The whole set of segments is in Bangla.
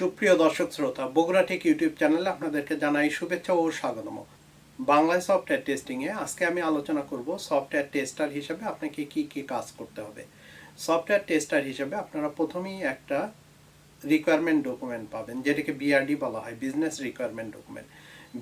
সুপ্রিয় দর্শক শ্রোতা, বগুড়া টেক ইউটিউব চ্যানেলে আপনাদেরকে জানাই শুভেচ্ছা ও স্বাগতম। বাংলায় সফটওয়্যার টেস্টিংয়ে আজকে আমি আলোচনা করব সফটওয়্যার টেস্টার হিসেবে আপনাকে কি কি কাজ করতে হবে। সফটওয়্যার টেস্টার হিসেবে আপনারা প্রথমেই একটা রিকোয়ারমেন্ট ডকুমেন্ট পাবেন, যেটাকে বিআরডি বলা হয় business requirement document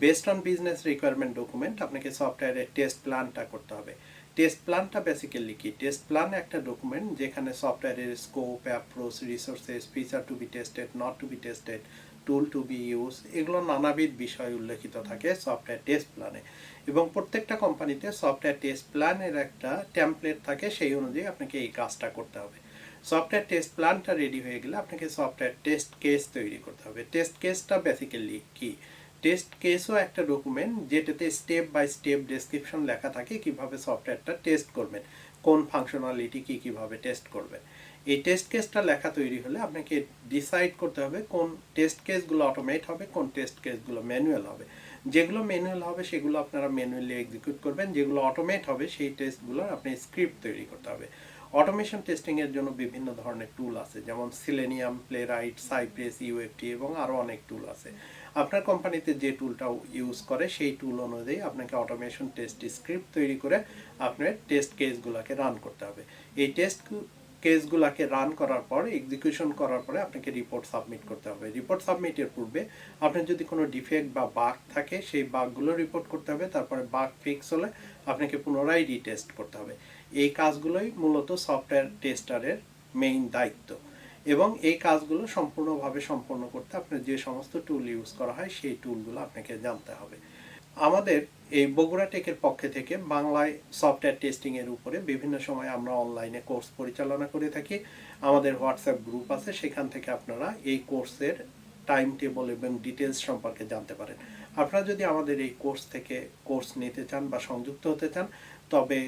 based on business requirement document আপনাকে সফটওয়্যারের টেস্ট প্ল্যানটা করতে হবে। টেস্ট প্ল্যানটা বেসিক্যালি কি? টেস্ট প্ল্যান একটা ডকুমেন্ট যেখানে সফটওয়্যারের scope approach resources feature to be tested not to be tested tool to be use এগুলো নানাবিধ বিষয় উল্লেখিত থাকে সফটওয়্যার টেস্ট প্ল্যানে এবং প্রত্যেকটা কোম্পানিতে সফটওয়্যার টেস্ট প্ল্যানের একটা টেমপ্লেট থাকে, সেই অনুযায়ী আপনাকে এই কাজটা করতে হবে। সফটওয়্যার টেস্ট প্ল্যানটা রেডি হয়ে গেলে আপনাকে সফটওয়্যার টেস্ট কেস তৈরি করতে হবে। টেস্ট কেসটা বেসিক্যালি কি? টেস্ট কেসও একটা ডকুমেন্ট যেটাতে স্টেপ বাই স্টেপ ডেসক্রিপশন লেখা থাকে কীভাবে সফটওয়্যারটা টেস্ট করবেন, কোন ফাংশনালিটি কি কীভাবে টেস্ট করবেন। এই টেস্ট কেসটা লেখা তৈরি হলে আপনাকে ডিসাইড করতে হবে কোন টেস্ট কেসগুলো অটোমেট হবে, কোন টেস্ট কেসগুলো ম্যানুয়াল হবে। যেগুলো ম্যানুয়াল হবে, সেগুলো আপনারা ম্যানুয়ালি এক্সিকিউট করবেন, যেগুলো অটোমেট হবে, সেই টেস্টগুলোর আপনি স্ক্রিপ্ট তৈরি করতে হবে। অটোমেশন টেস্টিং এর জন্য বিভিন্ন ধরনের টুল আছে, যেমন সিলেনিয়াম প্লেরাইট সাইপ্রেস ইউএফটি এবং আরও অনেক টুল আছে। আপনার কোম্পানিতে যে টুলটা ইউজ করে, সেই টুল অনুযায়ী আপনাকে অটোমেশন টেস্ট স্ক্রিপ্ট তৈরি করে আপনার টেস্ট কেসগুলোকে রান করতে হবে। এই টেস্ট কেসগুলোকে রান করার পর এক্সিকিউশন করার পরে আপনাকে রিপোর্ট সাবমিট করতে হবে। রিপোর্ট সাবমিটের পূর্বে আপনার যদি কোনো ডিফেক্ট বা বাগ থাকে, সেই বাগগুলো রিপোর্ট করতে হবে, তারপরে বাগ ফিক্স হলে আপনাকে পুনরায় রিটেস্ট করতে হবে। এই কাজগুলোই মূলত সফটওয়্যার টেস্টারের মেইন দায়িত্ব। এবং এই কাজগুলো সম্পূর্ণভাবে সম্পন্ন করতে আপনার যে সমস্ত টুল ইউজ করা হয়, সেই টুলগুলো আপনাকে জানতে হবে। আমাদের এই বগুড়া টেকের পক্ষে থেকে বাংলায় সফটওয়্যার টেস্টিং এর উপরে বিভিন্ন সময় আমরা অনলাইনে কোর্স পরিচালনা করে থাকি। আমাদের হোয়াটসঅ্যাপ গ্রুপ আছে, সেখান থেকে আপনারা এই কোর্সের টাইম টেবল এবং ডিটেলস সম্পর্কে জানতে পারেন। আপনারা যদি আমাদের এই কোর্স থেকে কোর্স নিতে চান বা সংযুক্ত হতে চান, তবে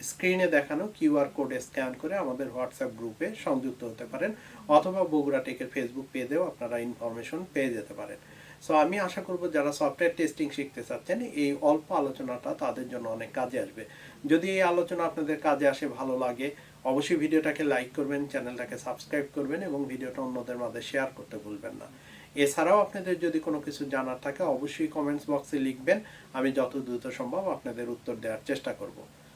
স্ক্রিনে দেখানো কিউআর কোডে স্ক্যান করে আমাদের হোয়াটসঅ্যাপ গ্রুপে সংযুক্ত হতে পারেন, অথবা বগুড়া টেকের ফেসবুক পেজেও আপনারা ইনফরমেশন পেয়ে যেতে পারেন। সো আমি আশা করব যারা সফটওয়্যার টেস্টিং শিখতে চাচ্ছেন, এই অল্প আলোচনাটা তাদের জন্য অনেক কাজে আসবে। যদি এই আলোচনা আপনাদের কাজে আসে, ভালো লাগে, অবশ্যই ভিডিওটাকে লাইক করবেন, চ্যানেলটাকে সাবস্ক্রাইব করবেন, এবং ভিডিওটা অন্যদের মাঝে শেয়ার করতে ভুলবেন না। এছাড়াও আপনাদের যদি কোনো কিছু জানার থাকে, অবশ্যই কমেন্টস বক্সে লিখবেন, আমি যত দ্রুত সম্ভব আপনাদের উত্তর দেওয়ার চেষ্টা করব।